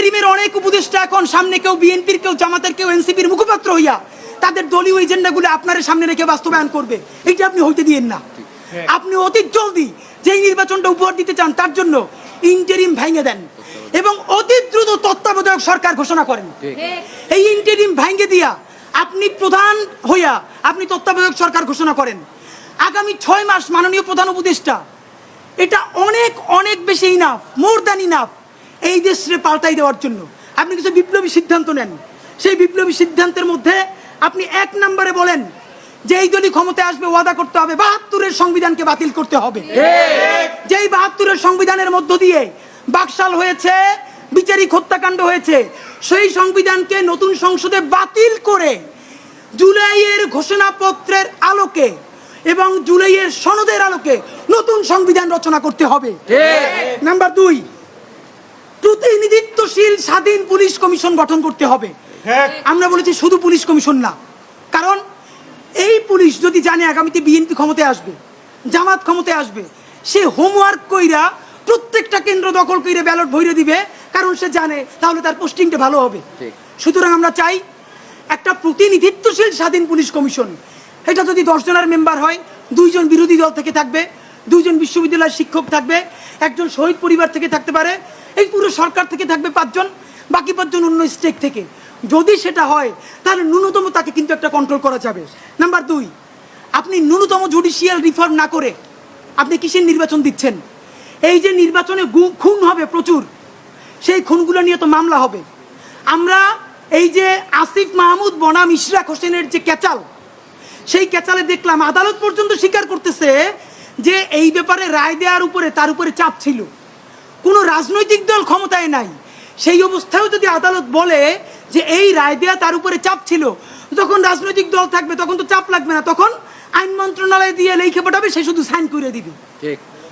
ইন্টারিমের অনেক উপদেষ্টা এখন সামনে কেউ বিএনপির কেউ জামাতের কেউ এনসিপির মুখপাত্র হইয়া তাদের দলীয় এজেন্ডাগুলো আপনার সামনে রেখে বাস্তবায়ন করবে। এইটা আপনি হইতে দিয়েন না। আপনি অতি জলদি যেই নির্বাচনটা উপহার দিতে চান তার জন্য ইন্টারিম ভেঙে দেন এবং অতি দ্রুত তত্ত্বাবধায়ক সরকার ঘোষণা করেন। এই ইন্টারিম ভেঙে দিয়া আপনি প্রধান হইয়া আপনি তত্ত্বাবধায়ক সরকার ঘোষণা করেন। আগামী ছয় মাস মাননীয় প্রধান উপদেষ্টা এটা অনেক অনেক বেশি ইনাফ মোর দ্যান ইনাফ এই দেশে পাল্টাই দেওয়ার জন্য। আপনি কিছু বিপ্লবী সিদ্ধান্ত নেন। সেই বিপ্লবী সিদ্ধান্তের মধ্যে আপনি এক নম্বরে বলেন যে এই দলই ক্ষমতায় আসবে ওয়াদা করতে হবে বাহাত্তরের সংবিধানকে বাতিল করতে হবে। যেই বাহাত্তরের সংবিধানের মধ্য দিয়ে বাকশাল হয়েছে বিচারিক হত্যাকাণ্ড হয়েছে সেই সংবিধানকে নতুন সংসদে বাতিল করে জুলাইয়ের ঘোষণাপত্রের আলোকে এবং জুলাইয়ের সনদের আলোকে নতুন সংবিধান রচনা করতে হবে। নাম্বার দুই প্রতিনিধিত্বশীল স্বাধীন পুলিশ কমিশন গঠন করতে হবে। আমরা বলেছি শুধু পুলিশ কমিশন না। কারণ এই পুলিশ যদি জানে আগামীতে বিএনপি ক্ষমতায় আসবে জামাত ক্ষমতায় আসবে সে হোমওয়ার্ক কইরা প্রত্যেকটা কেন্দ্র দখল কইরা ব্যালট ভইরে দিবে। কারণ সে জানে তাহলে তার পোস্টিংটা ভালো হবে। সুতরাং আমরা চাই একটা প্রতিনিধিত্বশীল স্বাধীন পুলিশ কমিশন। এটা যদি দশ জনের মেম্বার হয় দুইজন বিরোধী দল থেকে থাকবে দুইজন বিশ্ববিদ্যালয়ের শিক্ষক থাকবে একজন শহীদ পরিবার থেকে থাকতে পারে এই পুরো সরকার থেকে থাকবে পাঁচজন, বাকি পাঁচজন অন্য স্টেক থেকে। যদি সেটা হয়, তাহলে ন্যূনতম তাকে কিন্তু একটা কন্ট্রোল করা যাবে। নাম্বার দুই, আপনি ন্যূনতম জুডিশিয়াল রিফর্ম না করে আপনি কিসের নির্বাচন দিচ্ছেন? এই যে নির্বাচনে খুন হবে প্রচুর, সেই খুনগুলো নিয়ে তো মামলা হবে। আমরা এই যে আসিফ মাহমুদ বনাম ইশরাক হোসেনের যে ক্যাচাল, সেই ক্যাচালে দেখলাম আদালত পর্যন্ত স্বীকার করতেছে যে এই ব্যাপারে রায় দেওয়ার উপরে তার উপরে চাপ ছিল। কোনো রাজনৈতিক দল ক্ষমতায় নাই। সেই অবস্থায়ও যদি আদালত বলে যে এই রায় দেওয়া তার উপরে চাপ ছিল যখন রাজনৈতিক দল থাকবে তখন তো চাপ লাগবে না তখন আইন মন্ত্রণালয় দিয়ে লেখে পাঠাবে সে শুধু সাইন করে দিবে।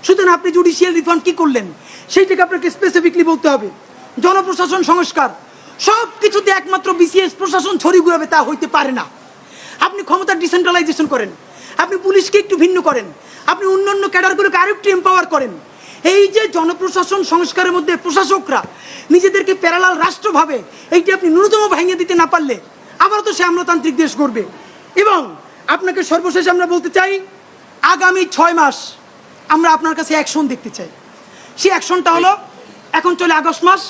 সুতরাং আপনি জুডিশিয়াল রিফর্ম কি করলেন? সেইটাকে আপনাকে স্পেসিফিকলি বলতে হবে। জনপ্রশাসন সংস্কার। সব কিছুতে একমাত্র বিসিএস প্রশাসন ছড়ি ঘুরাবে তা হইতে পারে না। আপনি ক্ষমতার ডিসেন্ট্রালাইজেশন করেন। আপনি পুলিশকে একটু ভিন্ন করেন। আপনি অন্যান্য ক্যাডারগুলোকে আরেকটু এম্পাওয়ার করেন। এই যে জনপ্রশাসন সংস্কারের মধ্যে প্রশাসকরা নিজেদেরকে প্যারালাল রাষ্ট্র ভাবে এইটি আপনি ন্যূনতম ভেঙে দিতে না পারলে আবার তো সে আমলাতান্ত্রিক দেশ করবে এবং আপনাকে সর্বশেষ আমরা বলতে চাই, আগামী ছয় মাস আমরা আপনার কাছে অ্যাকশন দেখতে চাই। সেই অ্যাকশনটা হলো, এখন চলে আগস্ট মাস,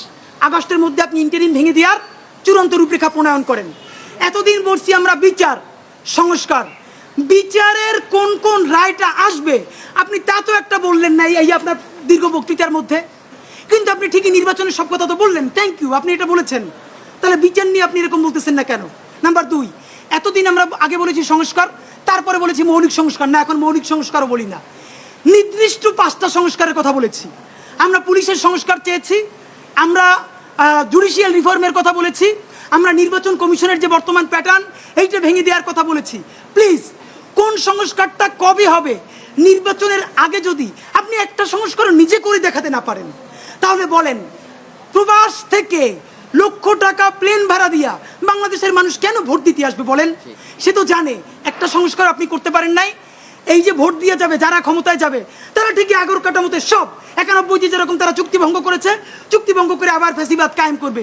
আগস্টের মধ্যে আপনি ইন্টারিম ভেঙে দেওয়ার চূড়ান্ত রূপরেখা প্রণয়ন করেন। এতদিন বলছি আমরা বিচার, সংস্কার। বিচারের কোন কোন রায়টা আসবে, আপনি তা তো একটা বললেন না এই আপনার দীর্ঘ বক্তৃতার মধ্যে। কিন্তু আপনি ঠিকই নির্বাচনের সব কথা তো বললেন। থ্যাংক ইউ আপনি এটা বলেছেন। তাহলে বিচার নিয়ে আপনি এরকম বলতেছেন না কেন? নাম্বার দুই, এতদিন আমরা আগে বলেছি সংস্কার, তারপরে বলেছি মৌলিক সংস্কার। না, এখন মৌলিক সংস্কারও বলি না। নির্দিষ্ট পাঁচটা সংস্কারের কথা বলেছি। আমরা পুলিশের সংস্কার চেয়েছি, আমরা জুডিশিয়াল রিফর্মের কথা বলেছি, আমরা নির্বাচন কমিশনের যে বর্তমান প্যাটার্ন এইটা ভেঙে দেওয়ার কথা বলেছি। প্লিজ কোন সংস্কারটা কবে হবে? নির্বাচনের আগে যদি আপনি একটা সংস্কার নিজে করে দেখাতে না পারেন তাহলে বলেন প্রবাস থেকে লক্ষ টাকা প্লেন ভাড়া দিয়া বাংলাদেশের মানুষ কেন ভোট দিতে আসবে বলেন? সে তো জানে একটা সংস্কার আপনি করতে পারেন নাই। এই যে ভোট দিয়ে যাবে যারা ক্ষমতায় যাবে তারা ঠিকই আগর কাটামতে সব একানব্বইটি যেরকম তারা চুক্তিভঙ্গ করেছে চুক্তি ভঙ্গ করে আবার ফেসিবাদ কায়েম করবে।